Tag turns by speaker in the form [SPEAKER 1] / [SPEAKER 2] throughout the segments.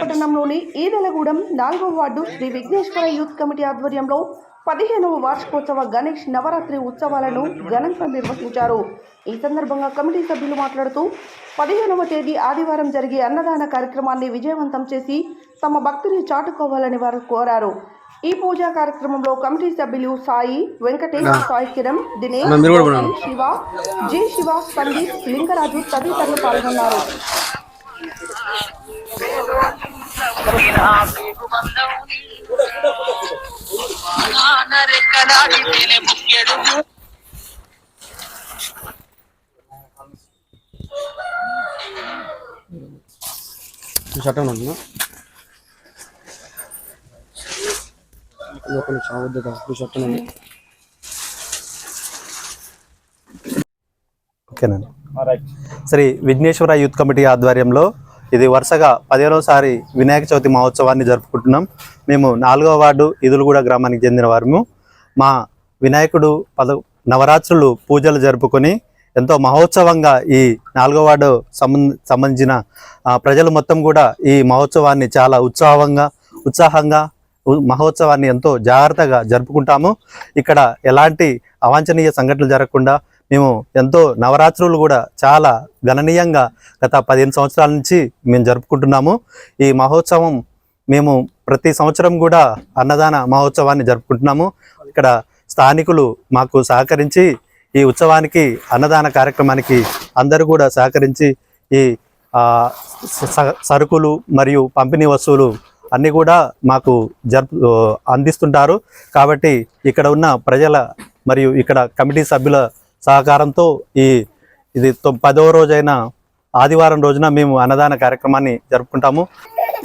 [SPEAKER 1] పట్టణంలోని ఈదలగూడెం నాలుగో ward Shri Vighneshwara youth committee ఆధ్వర్యంలో పదిహేనవ వార్షికోత్సవ గణేష్ నవరాత్రి ఉత్సవాలను ఘనంగా నిర్వహించారు. ఈ సందర్భంగా కమిటీ సభ్యులు మాట్లాడుతూ పదిహేనవ తేదీ ఆదివారం జరిగే అన్నదాన కార్యక్రమాన్ని విజయవంతం చేసి తమ భక్తిని చాటుకోవాలని వారు కోరారు. ఈ పూజా కార్యక్రమంలో కమిటీ సభ్యులు సాయి వెంకటేష్ సాయి కిరణ్ దినేష్ గోపి, శివ జే శివ సందీప్ లింగరాజు తదితరులు పాల్గొన్నారు
[SPEAKER 2] చట్టం ఉంటున్నా ఒక నిమిషం వద్దు ఇప్పుడు చట్టం ఉంది
[SPEAKER 3] ఓకేనండి శ్రీ విఘ్నేశ్వర యూత్ కమిటీ ఆధ్వర్యంలో ఇది వరుసగా పదిహేనవసారి వినాయక చవితి మహోత్సవాన్ని జరుపుకుంటున్నాం. మేము నాలుగవ వార్డు ఇదులుగూడ గ్రామానికి చెందిన వారము. మా వినాయకుడు పద నవరాత్రులు పూజలు జరుపుకొని ఎంతో మహోత్సవంగా ఈ నాలుగో వార్డు సంబంధ సంబంధించిన ప్రజలు మొత్తం కూడా ఈ మహోత్సవాన్ని చాలా ఉత్సాహంగా ఉత్సాహంగా మహోత్సవాన్ని ఎంతో జాగ్రత్తగా జరుపుకుంటాము. ఇక్కడ ఎలాంటి అవాంఛనీయ సంఘటనలు జరగకుండా మేము ఎంతో నవరాత్రులు కూడా చాలా గణనీయంగా గత పదిహేను సంవత్సరాల నుంచి మేము జరుపుకుంటున్నాము. ఈ మహోత్సవం మేము ప్రతి సంవత్సరం కూడా అన్నదాన మహోత్సవాన్ని జరుపుకుంటున్నాము. ఇక్కడ స్థానికులు మాకు సహకరించి ఈ ఉత్సవానికి అన్నదాన కార్యక్రమానికి అందరూ కూడా సహకరించి ఈ స- సరుకులు మరియు పంపిణీ వస్తువులు అన్నీ కూడా మాకు జరుపు అందిస్తుంటారు. కాబట్టి ఇక్కడ ఉన్న ప్రజల మరియు ఇక్కడ కమిటీ సభ్యుల సహకారంతో ఈ ఇది పదవ రోజైన ఆదివారం రోజున మేము అన్నదాన కార్యక్రమాన్ని జరుపుకుంటాము.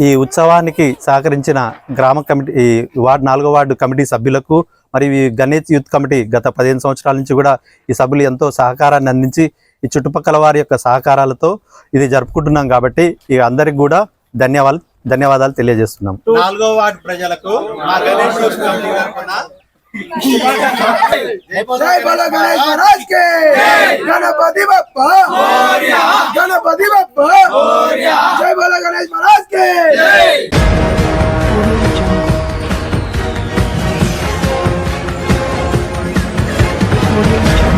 [SPEAKER 3] ఈ ఉత్సవానికి సహకరించిన గ్రామ కమిటీ ఈ వార్డు నాలుగో వార్డు కమిటీ సభ్యులకు మరియు ఈ గణేష్ యూత్ కమిటీ గత పదిహేను సంవత్సరాల నుంచి కూడా ఈ సభ్యులు ఎంతో సహకారాన్ని అందించి ఈ చుట్టుపక్కల వారి యొక్క సహకారాలతో ఇది జరుపుకుంటున్నాం కాబట్టి ఈ అందరికి కూడా ధన్యవాదాలు. ధన్యవాదాలు తెలియజేస్తున్నాం
[SPEAKER 4] నాలుగో వార్డు ప్రజలకు మా గణేష్
[SPEAKER 5] గణపతి బప్ప గణపతి బప్ప జై బాల గణేష్ మహారాజ్ కే Audio Jungle.